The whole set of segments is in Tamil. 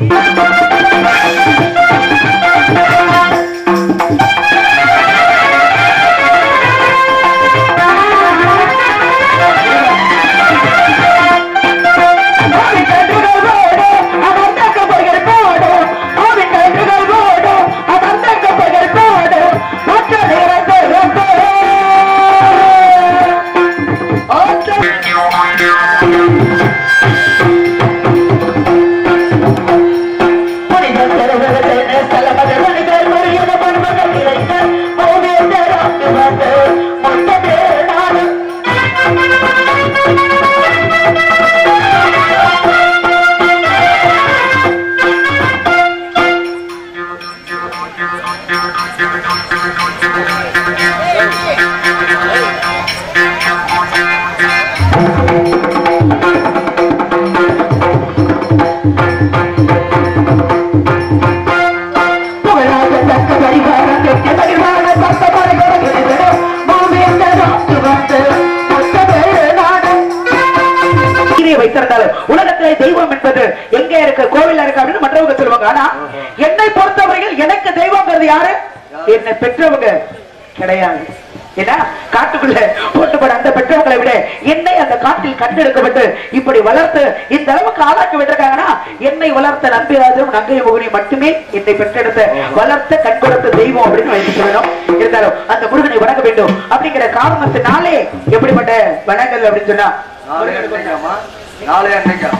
E. பெற்றவங்க கிடையாது. ஏன்னா காட்டுக்குள்ள போட்டுப்பட அந்த பெற்றவங்களை விட என்னை அந்த காட்டில் கண்டெடுக்கப்பட்டு இப்படி வளர்த்து இந்த அளவுக்கு ஆளாக்கி விட்டுருக்காங்கன்னா என்னை வளர்த்த நம்பிராஜரும் நங்கை முகனி மட்டுமே என்னை பெற்றெடுத்த வளர்த்த கண் கொடுத்த தெய்வம் அப்படின்னு வைத்து சொல்லணும். இருந்தாலும் அந்த முருகனை வணங்க வேண்டும். அப்படிங்கிற காரணத்தினாலே எப்படிப்பட்ட வணங்கல் அப்படின்னு சொன்னா நாளை அன்னைக்காமா நாளை அன்னைக்கா.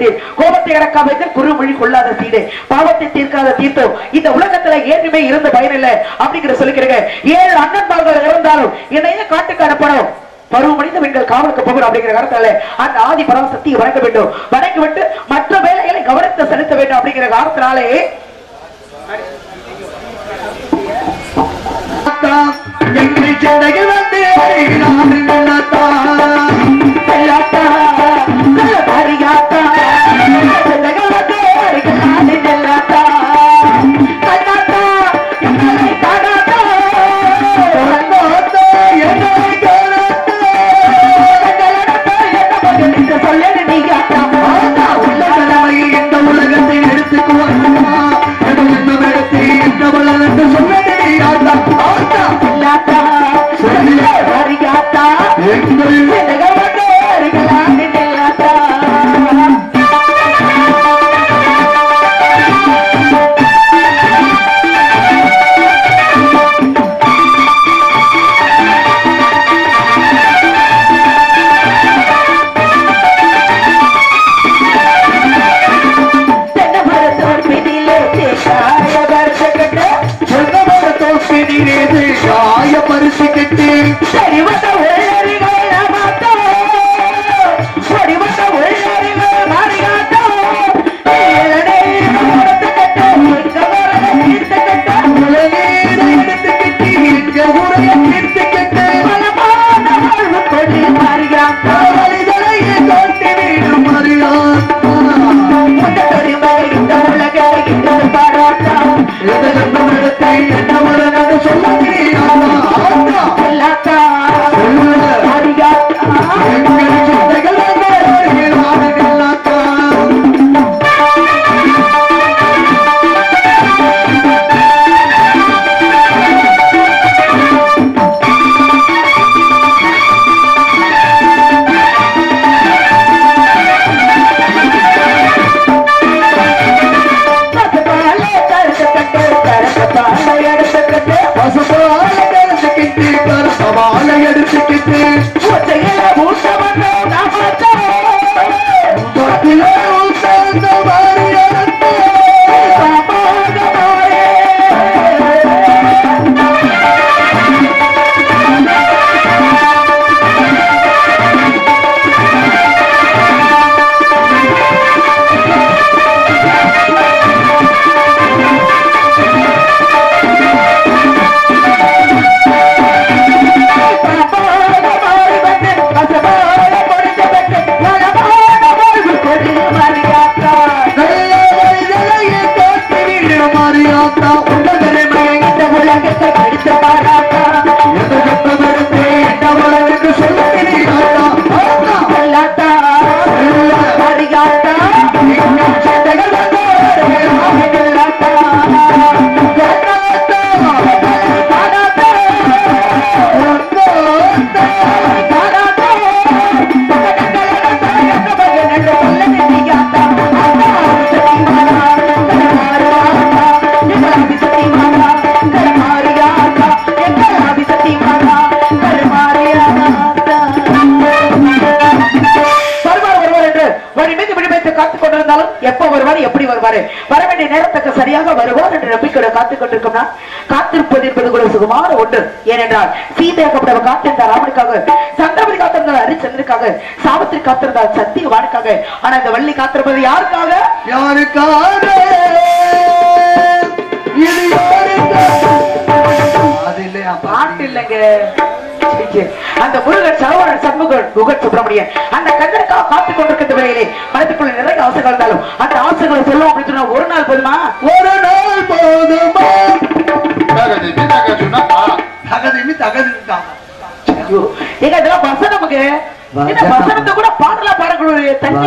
சரித்திர வரியா பெற்று கோபத்தை இறக்காமல் குறுமொழி கொள்ளாத சீடு. பாவத்தை தீர்க்காத தீர்த்தம் இந்த உலகத்துல ஏற்றுமே இருந்த பயனில்லை அப்படிங்கிற சொல்லிக்கிறேங்க ஏழு அண்ணன்மார்கள் இருந்தாலும் என்னையே காட்டுக்கு அனுப்பணும்? பருவ மனித பெண்கள் காவலுக்கு போகணும் அப்படிங்கிற காரணத்தால அந்த ஆதி பராசக்தியை வணங்க வேண்டும். வணங்கி விட்டு மற்ற வேலைகளை கவனத்தை செலுத்த வேண்டும் அப்படிங்கிற காரணத்தினாலே செல்லாத்தா, சுட்டு சுட்டு சுட்டு வருவார். வர வேண்டிய நேரத்துக்கு சரியாக வருவார் என்று நம்பிக்கையோட காத்துக் கொண்டிருக்கோம்னா காத்திருப்பது என்பது கூட சுகமான ஒன்று. ஏனென்றால் சீதையாக்கப்பட்டவர் காத்திருந்தார் ராமனுக்காக சந்திரபதி காத்திருந்தார் ஹரிச்சந்திரனுக்காக சாவித்திரி காத்திருந்தார் சத்தியவானுக்காக. ஆனா இந்த வள்ளி காத்திருப்பது யாருக்காக? யாருக்காக? பாட்டு இல்லைங்க. அந்த முருகன் சரவணன் சண்முகன் குகன் சுப்பிரமணியன். அந்த கந்தனுக்காக காத்துக் கொண்டிருக்கின்ற வேளையிலே மனதுக்குள்ள நிறைய ஆசைகள் இருந்தாலும் அந்த ஆசைகளை சொல்லுவோம் அப்படின்னு சொன்னா ஒரு நாள் போதுமா? ஒரு நாள் போதுமா? தகதிமி ஐயோ, ஏங்க இதெல்லாம். வசனத்தை கூட பாடலா பாடக்கூடிய தண்ணி.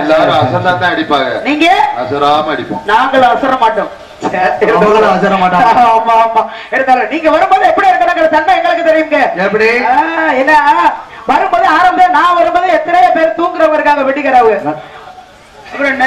எல்லாரும் அசந்தா தான் அடிப்பாங்க. நீங்க? அசராம அடிப்போம். நாங்கள் அசர மாட்டோம். நீங்க வரும்போது எப்படி இருக்கிற சண்டை எங்களுக்கு தெரியுங்க எப்படி? வரும்போது ஆரம்ப நான் வரும்போது எத்தனையோ பேர் தூங்குறவங்க இருக்காங்க வெட்டிக்கிறவங்க அப்புறம்